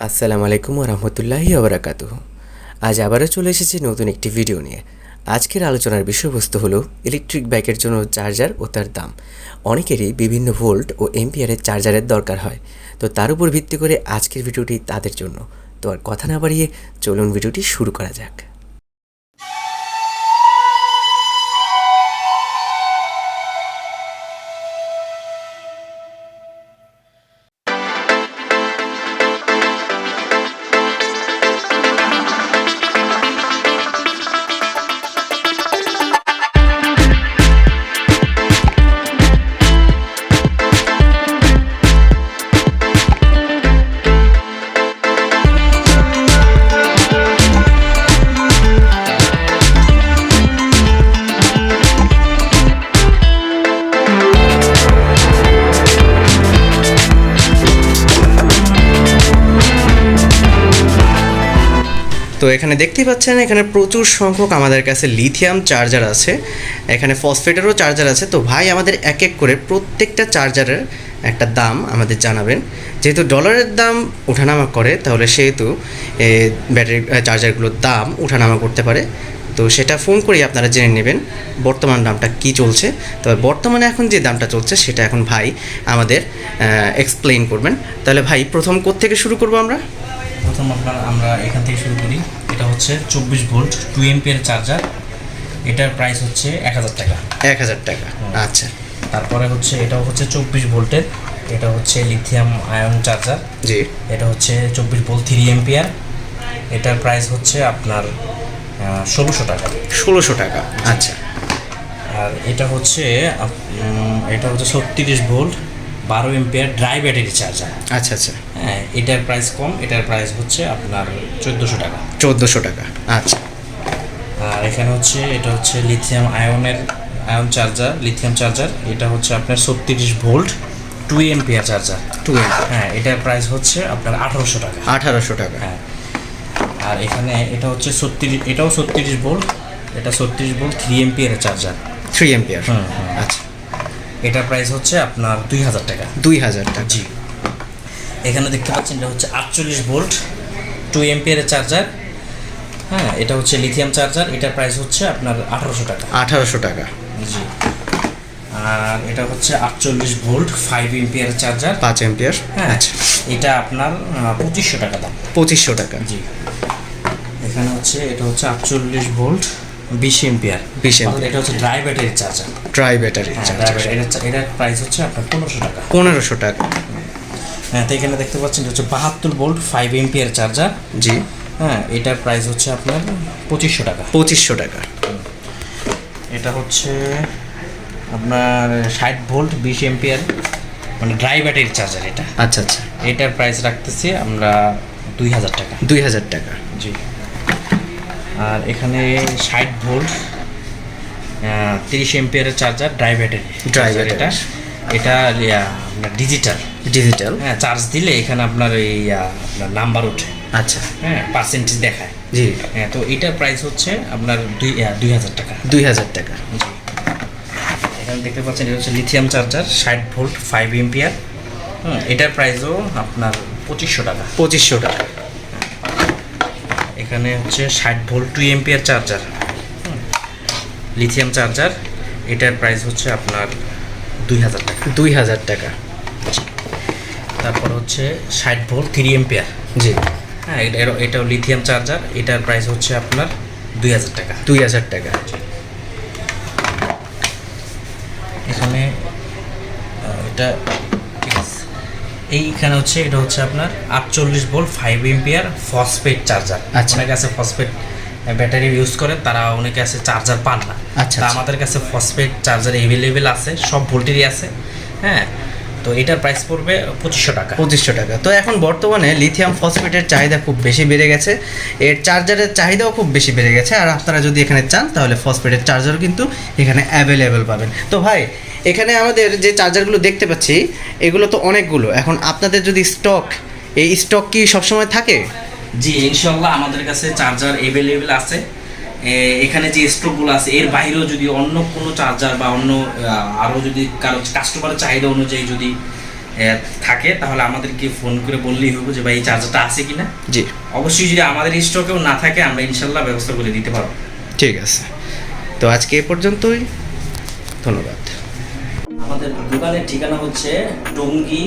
আসসালামু আলাইকুম রহমতুল্লাহি আবরাকাত আজ আবারও চলে এসেছি নতুন একটি ভিডিও নিয়ে। আজকের আলোচনার বিষয়বস্তু হলো ইলেকট্রিক বাইকের জন্য চার্জার ও তার দাম। অনেকেরই বিভিন্ন ভোল্ট ও এমপিয়ারের চার্জারের দরকার হয়। তো তার উপর ভিত্তি করে আজকের ভিডিওটি তাদের জন্য। তো আর কথা না বাড়িয়ে চলুন ভিডিওটি শুরু করা যাক। তো এখানে দেখতেই পাচ্ছেন, এখানে প্রচুর সংখ্যক আমাদের কাছে লিথিয়াম চার্জার আছে। এখানে ফসফেটেরও চার্জার আছে। তো ভাই, আমাদের এক এক করে প্রত্যেকটা চার্জারের একটা দাম আমাদের জানাবেন। যেহেতু ডলারের দাম ওঠানামা করে, তাহলে সেহেতু ব্যাটারি চার্জারগুলোর দাম ওঠানামা করতে পারে। তো সেটা ফোন করেই আপনারা জেনে নেবেন বর্তমান দামটা কি চলছে। তবে বর্তমানে এখন যে দামটা চলছে, সেটা এখন ভাই আমাদের এক্সপ্লেইন করবেন। তাহলে ভাই, প্রথম কোত্থেকে শুরু করব আমরা? প্রথম আপনার আমরা এখান থেকে শুরু করি। এটা হচ্ছে চব্বিশ ভোল্ট টু এমপিয়ার চার্জার এটার প্রাইস হচ্ছে এক হাজার টাকা। এক হাজার টাকা। আচ্ছা। তারপরে হচ্ছে এটাও হচ্ছে চব্বিশ ভোল্টের। এটা হচ্ছে লিথিয়াম আয়ন চার্জার জি। এটা হচ্ছে চব্বিশ ভোল্ট থ্রি এমপিয়ার এটার প্রাইস হচ্ছে আপনার ষোলোশো টাকা। ষোলোশো টাকা। আচ্ছা। আর এটা হচ্ছে এটা হচ্ছে ছত্রিশ ভোল্ট। বারো এমপিয়ার ড্রাই ব্যাটারি চার্জার আচ্ছা আচ্ছা। হ্যাঁ এটার প্রাইস কম এটার প্রাইস হচ্ছে আপনার চোদ্দোশো টাকা। চোদ্দোশো টাকা আচ্ছা। আর এখানে হচ্ছে এটা হচ্ছে লিথিয়াম আয়নের আয়ন চার্জার লিথিয়াম চার্জার এটা হচ্ছে আপনার ছত্রিশ volt two ampere charger two M হ্যাঁ এটার প্রাইস হচ্ছে আপনার আঠারোশো টাকা। আঠারোশো টাকা। হ্যাঁ আর এখানে এটা হচ্ছে ছত্রিশ এটাও ছত্রিশ ভোল্ট এটা ছত্রিশ ভোল্ট থ্রি এমপিয়ারের চার্জার থ্রি এম্পিয়ার হুম, হুম। আচ্ছা। এটার প্রাইস হচ্ছে আপনার দুই হাজার টাকা। দুই হাজার টাকা। জি। এখানে দেখতে পাচ্ছেন এটা হচ্ছে আটচল্লিশ ভোল্ট টু এমপিয়ারের চার্জার হ্যাঁ এটা হচ্ছে লিথিয়াম চার্জার এটার প্রাইস হচ্ছে আপনার আঠারোশো টাকা। আঠারোশো টাকা। জি। আর এটা হচ্ছে আটচল্লিশ ভোল্ট ফাইভ এমপিয়ার চার্জার পাঁচ এম্পিয়ার হ্যাঁ আচ্ছা। এটা আপনার পঁচিশশো টাকা দাম। পঁচিশশো টাকা। জি। এখানে হচ্ছে এটা হচ্ছে আটচল্লিশ ভোল্ট বিশ এমপিয়ার 20 ampere। এটা হচ্ছে dry battery charger dry battery এটা প্রাইস হচ্ছে আপনার পনেরোশো টাকা। পনেরোশো টাকা। হ্যাঁ তো এখানে দেখতে পাচ্ছেন হচ্ছে বাহাত্তর ভোল্ট ফাইভ এমপিয়ার চার্জার জি। হ্যাঁ এটার প্রাইস হচ্ছে আপনার পঁচিশশো টাকা। পঁচিশশো টাকা। এটা হচ্ছে আপনার ষাট ভোল্ট বিশ এমপি এমপিয়ার মানে ড্রাই ব্যাটারি চার্জার এটা। আচ্ছা আচ্ছা। এটার প্রাইস রাখতেছি আমরা দুই হাজার টাকা। দুই হাজার টাকা। জি। আর এখানে ষাট ভোল্ট তিরিশ এমপিয়ারের charger dry battery Dry charger এটা এটা আপনার ডিজিটাল ডিজিটাল হ্যাঁ চার্জ দিলে এখানে আপনার এই আপনার নাম্বার ওঠে। আচ্ছা। হ্যাঁ পার্সেন্টেজ দেখায়। জি। হ্যাঁ তো এটার প্রাইস হচ্ছে আপনার দুই দুই হাজার টাকা। দুই হাজার টাকা। জি। এখানে দেখতে পাচ্ছেন এটা হচ্ছে লিথিয়াম চার্জার ষাট ভোল্ট ফাইভ এমপিয়ার হুম এটার প্রাইসও আপনার পঁচিশশো টাকা। পঁচিশশো টাকা। এখানে হচ্ছে ষাট volt two ampere charger lithium charger এটার প্রাইস হচ্ছে আপনার দুই হাজার টাকা। দুই হাজার টাকা। তারপর হচ্ছে ষাট ভোল্ট থ্রি এমপিয়ার জি। হ্যাঁ এটা এটাও লিথিয়াম চার্জার এটার প্রাইস হচ্ছে আপনার দুই হাজার টাকা। দুই হাজার টাকা। এখানে এটা ঠিক আছে এইখানে হচ্ছে এটা হচ্ছে আপনার আটচল্লিশ volt five ampere phosphate charger আচ্ছা। অনেকে আছে ফসফেট ব্যাটারি ইউজ করেন তারা অনেকে আছে চার্জার পান না। আচ্ছা, আচ্ছা। আমাদের কাছে ফসফেট চার্জার অ্যাভেলেবেল আছে সব ভোল্টেরই আছে হ্যাঁ? তো এটার প্রাইস পড়বে পঁচিশশো টাকা। পঁচিশশো টাকা। তো এখন বর্তমানে লিথিয়াম ফসফেটের চাহিদা খুব বেশি বেড়ে গেছে। এর চার্জারের চাহিদাও খুব বেশি বেড়ে গেছে। আর আপনারা যদি এখানে চান তাহলে ফসফেটের চার্জারও কিন্তু এখানে অ্যাভেলেবেল পাবেন। তো ভাই এখানে আমাদের যে চার্জারগুলো দেখতে পাচ্ছি এগুলো তো অনেকগুলো। এখন আপনাদের যদি স্টক এই স্টক কি সবসময় থাকে? জি ইনশাল্লাহ আমাদের কাছে চার্জার অ্যাভেলেবেল আছে। এখানে যে স্টকগুলো আছে এর বাইরেও যদি অন্য কোনো চার্জার বা অন্য আরও যদি কারও কাস্টমারের চাহিদা অনুযায়ী যদি থাকে তাহলে আমাদেরকে ফোন করে বললেই হবে যে ভাই এই চার্জারটা আছে কিনা? জি। অবশ্যই যদি আমাদের স্টকেও না থাকে আমরা ইনশাল্লাহ ব্যবস্থা করে দিতে পারব। ঠিক আছে। তো আজকে এ পর্যন্তই। ধন্যবাদ। আমাদের দোকানের ঠিকানা হচ্ছে Tongi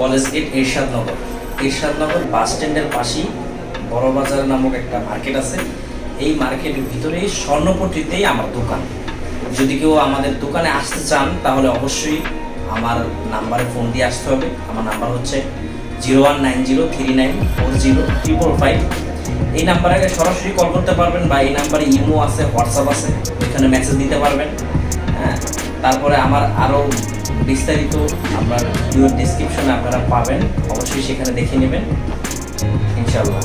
college gate Ershadnagar. Ershadnagar bus স্ট্যান্ডের পাশেই বড় বাজার নামক একটা মার্কেট আছে। এই মার্কেটের ভিতরেই স্বর্ণপট্টিতেই আমার দোকান। যদি কেউ আমাদের দোকানে আসতে চান, তাহলে অবশ্যই আমার নাম্বারে ফোন দিয়ে আসতে হবে। আমার নাম্বার হচ্ছে zero one nine zero three nine four zero triple five. এই নাম্বারে সরাসরি কল করতে পারবেন বা এই নাম্বারে ইমো আছে, হোয়াটসঅ্যাপ আছে এখানে মেসেজ দিতে পারবেন। হ্যাঁ তারপরে আমার আরও বিস্তারিত আপনার ডিসক্রিপশনে আপনারা পাবেন। অবশ্যই সেখানে দেখে নেবেন। ইনশাল্লাহ